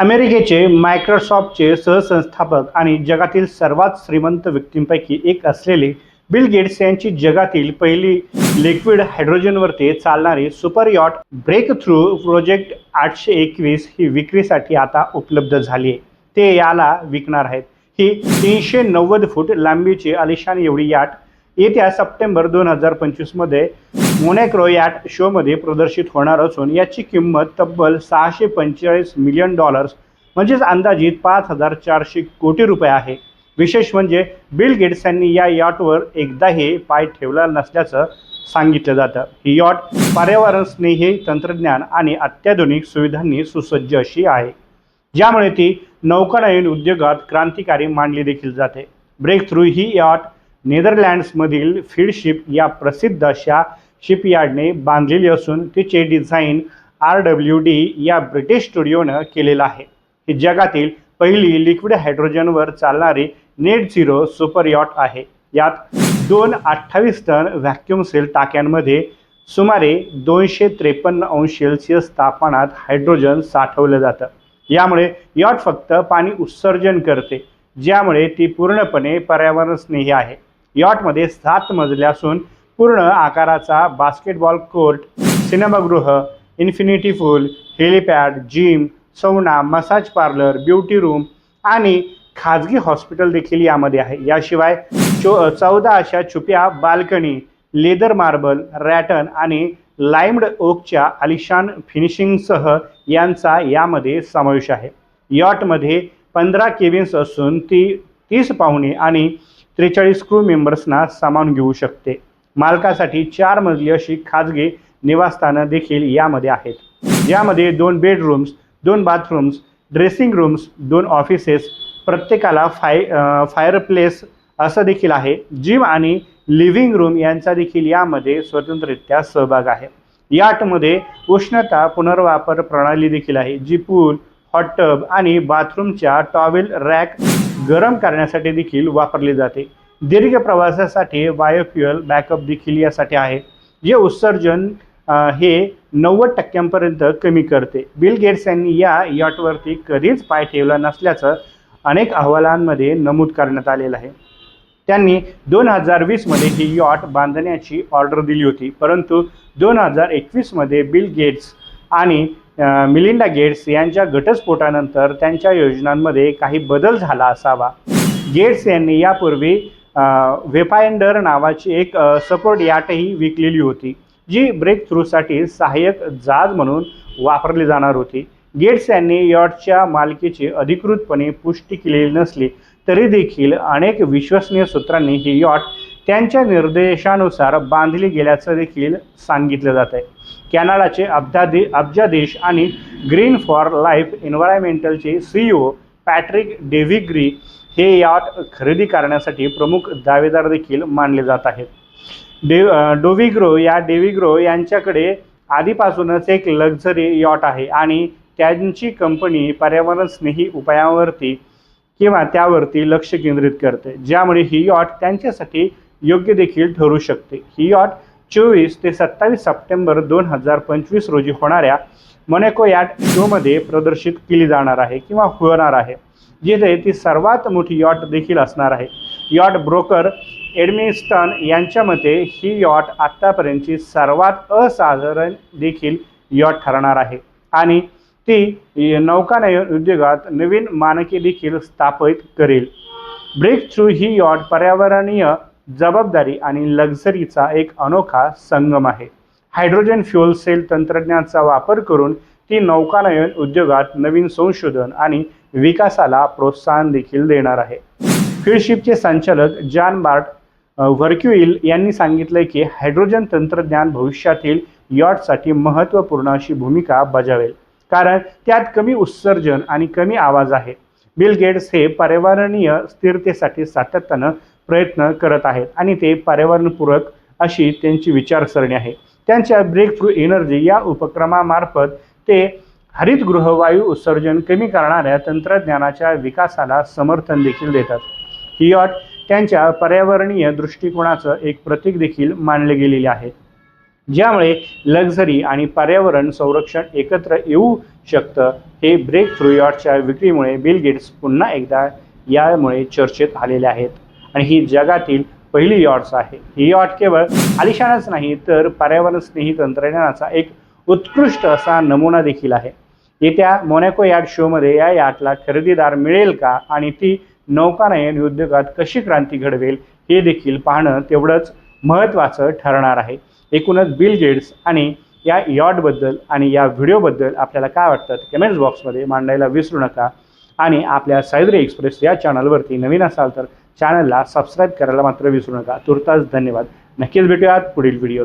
अमेरिकेचे मायक्रोसॉफ्टचे सहसंस्थापक आणि जगातील सर्वात श्रीमंत व्यक्तींपैकी एक असलेले बिल गेट्स यांची जगातील पहिली लिक्विड हायड्रोजनवरती चालणारी super yacht breakthrough project आठशे एकवीस ही विक्रीसाठी आता उपलब्ध झाली आहे. ते याला विकणार आहेत. ही तीनशे नव्वद फूट लांबीची आलिशान एवढी याट येत्या सप्टेंबर दोन हजार पंचवीसमध्ये मोनॅक्रो याट शोमध्ये प्रदर्शित होणार असून याची किंमत तब्बल सहाशे पंचेचाळीस मिलियन डॉलर्स म्हणजेच अंदाजित पाच हजार चारशे कोटी रुपये आहे. विशेष म्हणजे बिल गेट्स यांनी या यॉटवर एकदाही पाय ठेवला नसल्याचं सांगितलं जातं. ही यॉट पर्यावरणस्नेही तंत्रज्ञान आणि अत्याधुनिक सुविधांनी सुसज्ज अशी आहे. ज्यामुळे ती नौकानयन उद्योगात क्रांतिकारी मानली देखील जाते. ब्रेक थ्रू ही यॉट नेदरलँड्समधील फीडशिप या प्रसिद्ध अशा शिपयार्डने बांधलेली असून तिचे डिझाईन आर डब्ल्यू डी या ब्रिटिश स्टुडिओनं केलेलं आहे. ही जगातील पहिली लिक्विड हायड्रोजनवर चालणारी नेट झिरो सुपर यॉट आहे. यात दोन अठ्ठावीस टन व्हॅक्युम सेल टाक्यांमध्ये सुमारे दोनशे त्रेपन्न अंश सेल्सिअस तापमानात हायड्रोजन साठवलं जातं. यामुळे यॉट फक्त पाणी उत्सर्जन करते ज्यामुळे ती पूर्णपणे पर्यावरणस्नेही आहे. यॉटमध्ये सात मजले असून पूर्ण आकाराचा बास्केटबॉल कोर्ट सिनेमागृह infinity pool helipad gym sauna massage parlour beauty room आणि खाजगी हॉस्पिटल देखील यामध्ये आहे. याशिवाय चो चौदा अशा छुप्या बाल्कनी लेदर मार्बल रॅटन आणि लाईम्ड ओकच्या आलिशान फिनिशिंगसह यांचा यामध्ये समावेश आहे. यॉटमध्ये पंधरा केबिन्स असून ती तीस पाहुणे आणि त्रेचाळीस क्रू मेंबर्सना सामावून घेऊ शकते. मालकासाठी चार मजली अशी खाजगी निवासस्थानं देखील यामध्ये आहेत. यामध्ये दोन बेडरूम्स दोन बाथरूम्स ड्रेसिंग रूम्स दोन ऑफिसेस प्रत्येकाला फाय फायरप्लेस असं देखील आहे. जिम आणि लिव्हिंग रूम यांचा देखील यामध्ये स्वतंत्ररित्या सहभाग आहे. याटमध्ये उष्णता पुनर्वापर प्रणाली देखील आहे. जी पूल हॉट टब आणि बाथरूमच्या टॉवेल रॅक गरम करण्यासाठी देखील वापरली जाते. दीर्घ प्रवासासाठी बायोफ्युअल बॅकअप देखील यासाठी आहे. जे उत्सर्जन हे नव्वद टक्क्यांपर्यंत कमी करते. बिल गेट्स यांनी या यॉटवरती कधीच पाय ठेवला नसल्याचं अनेक अहवालांमध्ये नमूद करण्यात आलेलं आहे. त्यांनी दोन हजार वीसमध्ये ही यॉट बांधण्याची ऑर्डर दिली होती. परंतु दोन हजार एकवीसमध्ये बिल गेट्स आणि मिलिंडा गेट्स यांच्या घटस्फोटानंतर त्यांच्या योजनांमध्ये काही बदल झाला असावा. गेट्स यांनी यापूर्वी वेफायंडर नावाची एक सपोर्ट याटही विकलेली होती जी ब्रेक थ्रूसाठी सहाय्यक जहाज म्हणून वापरली जाणार होती. गेट्स यांनी यॉटच्या मालकीची अधिकृतपणे पुष्टी केलेली नसली तरी देखील अनेक विश्वसनीय सूत्रांनी ही यॉट त्यांच्या निर्देशानुसार बांधली गेल्याचं देखील सांगितलं जात आहे कॅनडाचे अब्जाधी अब्जादेश आणि ग्रीन फॉर लाईफ एन्व्हायरमेंटलचे सीईओ पॅट्रिक डेव्हिग्री हे यॉट खरेदी करण्यासाठी प्रमुख दावेदार देखील मानले जात आहेत. डे डोविग्रो या डेविग्रो यांच्याकडे आधीपासूनच एक लक्झरी यॉट आहे आणि त्यांची कंपनी पर्यावरणस्नेही उपायांवरती किंवा त्यावरती लक्ष केंद्रित करते ज्यामुळे ही यॉट त्यांच्यासाठी योग्य देखील ठरू शकते. ही यॉट चोवीस ते सत्तावीस सप्टेंबर दोन हजार पंचवीस रोजी होणाऱ्या मनेको याट शोमध्ये प्रदर्शित केली जाणार आहे किंवा होणार आहे. जिथे ती सर्वात मोठी यॉट देखील असणार आहे. यॉट ब्रोकर एडमिन्स्टन यांच्या मते ही यॉट आत्तापर्यंतची सर्वात असाधारण देखील यॉट ठरणार आहे. आणि ती नौकानयन उद्योगात नवीन मानके देखील स्थापित करेल. ब्रेक थ्रू ही यॉट पर्यावरणीय जबाबदारी आणि लक्झरीचा एक अनोखा संगम आहे. हायड्रोजन फ्युअल सेल तंत्रज्ञानाचा वापर करून ती नौकानयन उद्योगात नवीन संशोधन आणि विकासाला प्रोत्साहन देखील देणार आहे. फील्डशिपचे संचालक जॉन बार्ट व्हर्क्युईल यांनी सांगितले की हायड्रोजन तंत्रज्ञान भविष्यातील यॉटसाठी महत्त्वपूर्ण अशी भूमिका बजावेल. कारण त्यात कमी उत्सर्जन आणि कमी आवाज आहे. बिल गेट्स हे पर्यावरणीय स्थिरतेसाठी सातत्यानं प्रयत्न करत आहेत आणि ते पर्यावरणपूरक अशी त्यांची विचारसरणी आहे. त्यांच्या ब्रेक थ्रू एनर्जी या उपक्रमामार्फत ते हरितगृहवायू उत्सर्जन कमी करणाऱ्या तंत्रज्ञानाच्या विकासाला समर्थन देखील देतात. ही यॉट त्यांच्या पर्यावरणीय दृष्टिकोनाचं एक प्रतीक देखील मानले गेलेले आहे. ज्यामुळे लक्झरी आणि पर्यावरण संरक्षण एकत्र येऊ शकतं हे ब्रेक थ्रू यॉटच्या विक्रीमुळे बिल गेट्स पुन्हा एकदा यामुळे चर्चेत आलेले आहेत. आणि ही जगातील पहिली यॉट्स आहे. ही यॉट केवळ आलिशानच नाही तर पर्यावरणस्नेही तंत्रज्ञानाचा एक उत्कृष्ट असा नमुना देखील आहे. येत्या मोनॅको यार्ड शोमध्ये या याटला खरेदीदार मिळेल का आणि ती नौकानयन उद्योगात कशी क्रांती घडवेल हे देखील पाहणं तेवढंच महत्त्वाचं ठरणार आहे. एकूणच बिल गेट्स आणि या यॉटबद्दल आणि या व्हिडिओबद्दल आपल्याला काय वाटतं ते कमेंट्स बॉक्समध्ये मांडायला विसरू नका. आणि आपल्या सायद्री एक्सप्रेस या चॅनलवरती नवीन असाल तर चॅनलला सबस्क्राईब करायला मात्र विसरू नका. तुर्तास धन्यवाद. नक्कीच भेटूयात पुढील व्हिडिओ